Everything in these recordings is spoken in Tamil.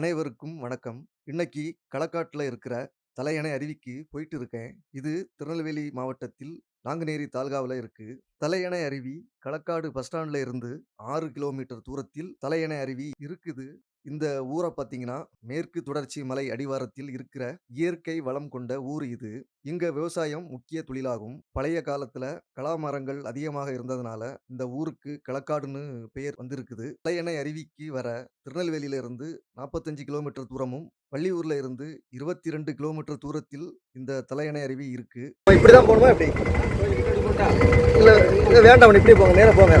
அனைவருக்கும் வணக்கம். இன்னைக்கு களக்காட்டில் இருக்கிற தலையணை அருவிக்கு போயிட்டு இருக்கேன். இது திருநெல்வேலி மாவட்டத்தில் நாங்குநேரி தாலுகாவுல இருக்கு. தலையணை அருவி களக்காடு பஸ் ஸ்டாண்ட்ல இருந்து ஆறு கிலோமீட்டர் தூரத்தில் தலையணை அருவி இருக்குது. இந்த ஊரை பார்த்தீங்கன்னா, மேற்கு தொடர்ச்சி மலை அடிவாரத்தில் இருக்கிற இயற்கை வளம் கொண்ட ஊர் இது. இங்க விவசாயம் முக்கிய தொழிலாகும். பழைய காலத்துல கலா மரங்கள் அதிகமாக இருந்ததுனால, இந்த ஊருக்கு களக்காடுன்னு பெயர் வந்திருக்குது. தலையணை அருவிக்கு வர திருநெல்வேலியில இருந்து 45 கிலோமீட்டர் தூரமும், வள்ளியூர்ல இருந்து 22 கிலோமீட்டர் தூரத்தில் இந்த தலையணை அருவி இருக்கு. இப்படிதான் போகணுமா இப்படி இல்லை வேண்டாம் இப்படி போங்க நேரா போங்க.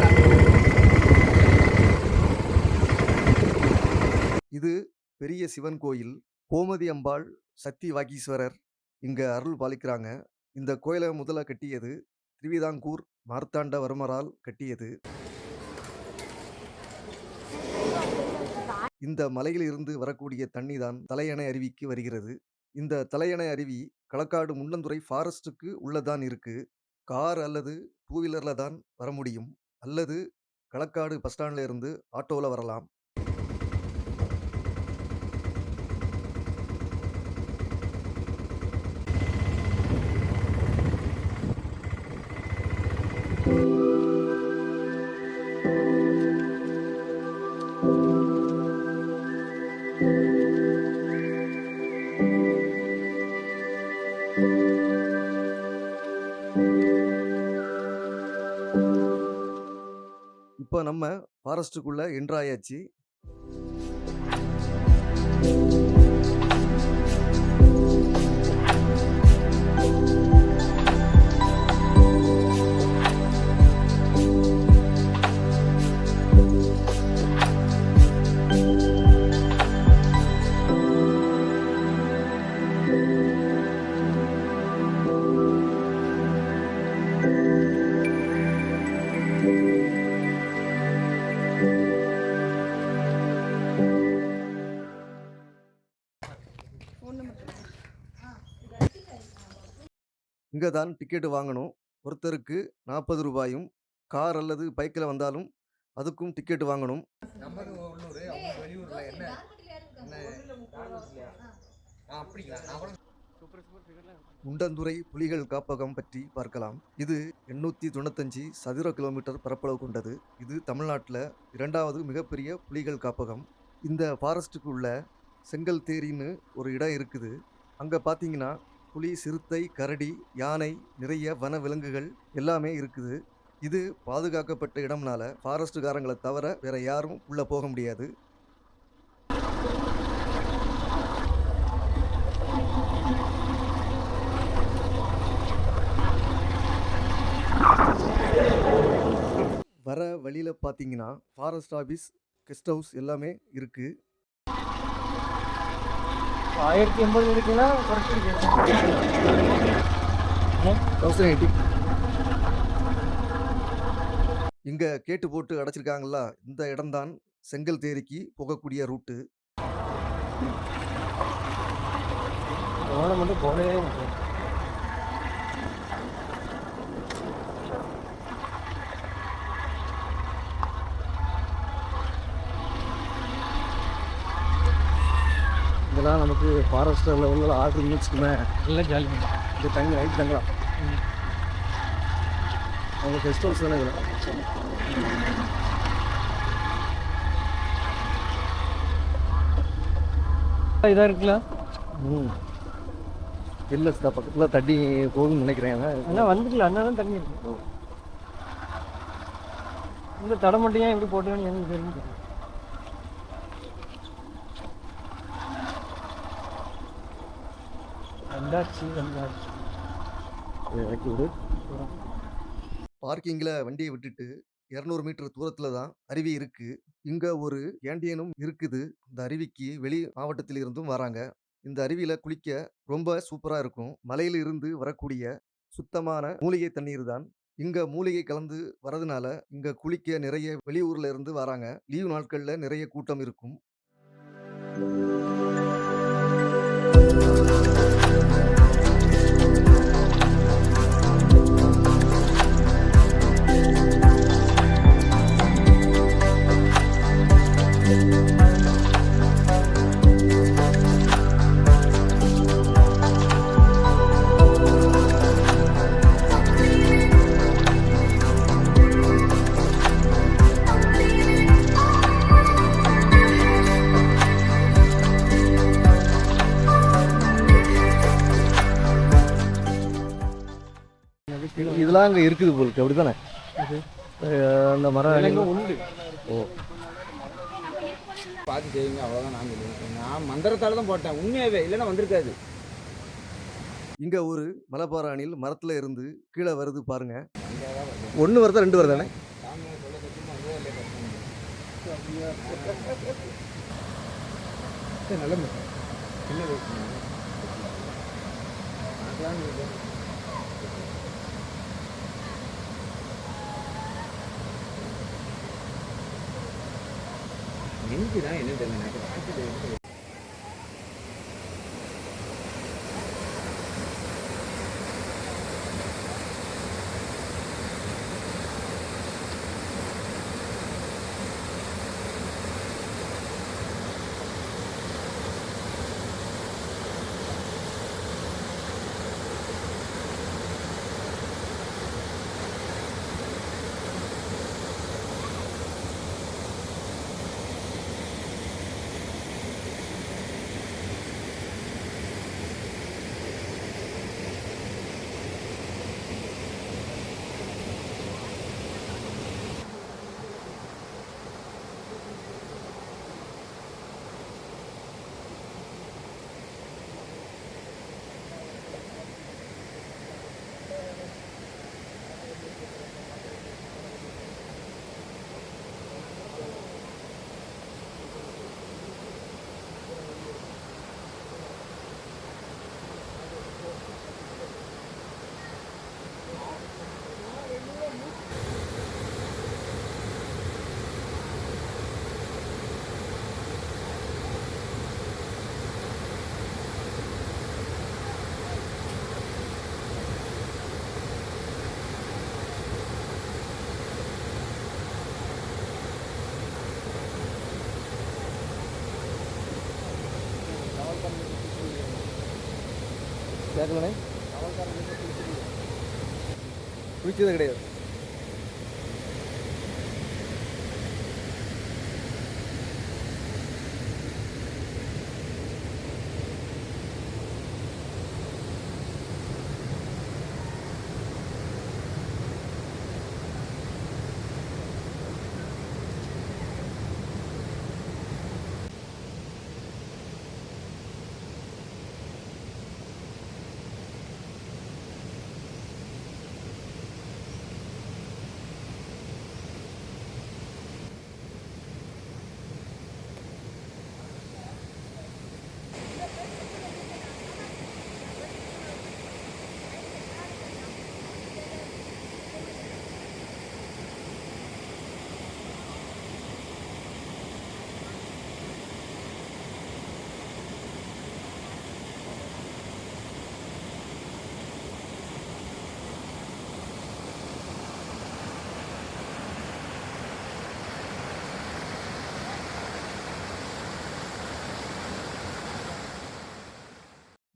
இது பெரிய சிவன் கோயில். கோமதி அம்பாள், சக்தி வாகீஸ்வரர் இங்கே அருள் பாலிக்கிறாங்க. இந்த கோயிலை முதல்ல கட்டியது திருவிதாங்கூர் மார்த்தாண்டவர்மரால் கட்டியது. இந்த மலையிலிருந்து வரக்கூடிய தண்ணி தான் தலையணை அருவிக்கு வருகிறது. இந்த தலையணை அருவி களக்காடு முண்டந்துறை ஃபாரஸ்ட்டுக்கு உள்ளதான் இருக்கு. கார் அல்லது டூ வீலரில் தான் வர முடியும். அல்லது களக்காடு பஸ் ஸ்டாண்ட்ல இருந்து ஆட்டோவில் வரலாம். இப்போ நம்ம ஃபாரஸ்ட்டுக்குள்ளே என்ட்ராயாச்சு இங்க தான் டிக்கெட் வாங்கணும். ஒருத்தருக்கு ரூ. 40யும் கார் அல்லது பைக்ல வந்தாலும் அதுக்கும் டிக்கெட் வாங்கணும். நமக்கு உள்ளூர் அவங்க வெளியூர்ல என்ன அப்படிங்களா முண்டந்துறை புலிகள் காப்பகம் பற்றி பார்க்கலாம். இது 895 சதுர கிலோமீட்டர் பரப்பளவு கொண்டது. இது தமிழ்நாட்டுல 2வது மிகப்பெரிய புலிகள் காப்பகம். இந்த ஃபாரஸ்ட்டுக்கு உள்ள செங்கல் தேரின்னு ஒரு இடம் இருக்குது. அங்க பார்த்தீங்கன்னா, புலி, சிறுத்தை, கரடி, யானை நிறைய வன விலங்குகள் எல்லாமே இருக்குது. இது பாதுகாக்கப்பட்ட இடம்னால ஃபாரஸ்ட்டுக்காரங்களை தவிர வேற யாரும் உள்ள போக முடியாது. வர வழியில் பார்த்தீங்கன்னா, ஃபாரஸ்ட் ஆஃபீஸ் கெஸ்ட் ஹவுஸ் எல்லாமே இருக்குது இருக்கு. 1080 இருக்குன்னா குறைச்சிருக்கேன் 1080 இங்க கேட்டு போட்டு அடைச்சிருக்காங்கல்ல, இந்த இடம் தான் செங்கல் தேரிக்கு போகக்கூடிய ரூட்டு. போன இதெல்லாம் நமக்கு ஃபாரஸ்ட் லெவலில் ஆர்டர் வச்சுக்குமே எல்லாம் ஜாலி இங்கே தங்கி நைட் தங்கலாம். அவங்க கெஸ்ட் ஹவுஸ் தானே இதில். இதாக இருக்குல்ல ம். இல்ல சார் பக்கத்துல தண்ணி போகுதுன்னு நினைக்கிறேன். அதான் அண்ணா வந்துக்கல அண்ணா தான் தண்ணி இருக்கு இந்த தடை மட்டும் ஏன் இப்படி போட்டுன்னு எனக்கு தெரிஞ்சு வந்தாச்சு வந்தாச்சு இறக்கி விடு. பார்க்கிங்ல வண்டியை விட்டுட்டு 200 மீட்டர் தூரத்துல தான் அருவி இருக்கு. இங்க ஒரு கேண்டீனும் இருக்குது. இந்த அருவிக்கு வெளி மாவட்டத்தில் இருந்தும் வராங்க. இந்த அருவியில குளிக்க ரொம்ப சூப்பரா இருக்கும். மலையில இருந்து வரக்கூடிய சுத்தமான மூலிகை தண்ணீர் தான். இங்க மூலிகை கலந்து வரதுனால இங்க குளிக்க நிறைய வெளியூர்ல இருந்து வராங்க. லீவ் நாட்கள்ல நிறைய கூட்டம் இருக்கும். இதெல்லாம் அங்கே இருக்குது போலுக்கு அப்படி தானே அந்த மரம் உண்டு. ஓ. பார்த்து செய்யுங்க அவ்வளோதான் நான் சொல்லுவேன். நான் மந்திரத்தால தான் போட்டேன். உண்மையாவே இல்லைன்னா வந்திருக்காது. இங்கே ஒரு மலைப்பாறானில் மரத்தில் இருந்து கீழே வருது பாருங்க. ஒன்று வருதா. ரெண்டு வருதானே? நல்ல நெஞ்சுனா என்ன தெரியல எனக்கு வாசி தெரியல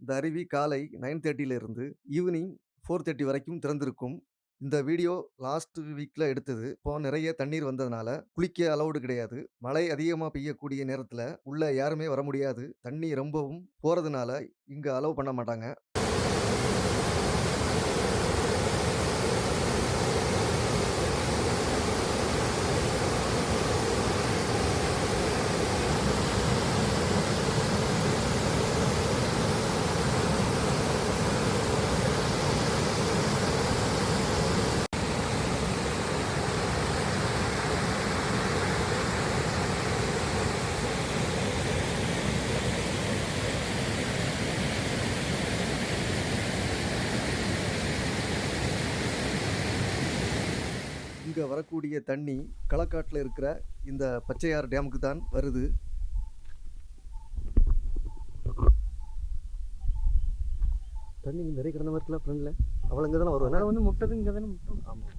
இந்த அருவி காலை நைன் தேர்ட்டியிலிருந்து ஈவினிங் ஃபோர் தேர்ட்டி வரைக்கும் திறந்திருக்கும். இந்த வீடியோ லாஸ்ட் வீக்கில் எடுத்தது. இப்போ நிறைய தண்ணீர் வந்ததுனால குளிக்க அலௌடு கிடையாது. மழை அதிகமாக பெய்யக்கூடிய நேரத்தில் உள்ளே யாருமே வர முடியாது. தண்ணி ரொம்பவும் போகிறதுனால இங்கே அலோவ் பண்ண மாட்டாங்க. இங்கே வரக்கூடிய தண்ணி களக்காட்டில் இருக்கிற இந்த பச்சையாறு டேமுக்கு தான் வருது. தண்ணி நிறைய கிடந்த மாதிரி ஃப்ரெண்டில் அவ்வளோ இங்கே தானே வரும் அதை வந்து முட்டது இங்கே தானே முட்டும் ஆமாம்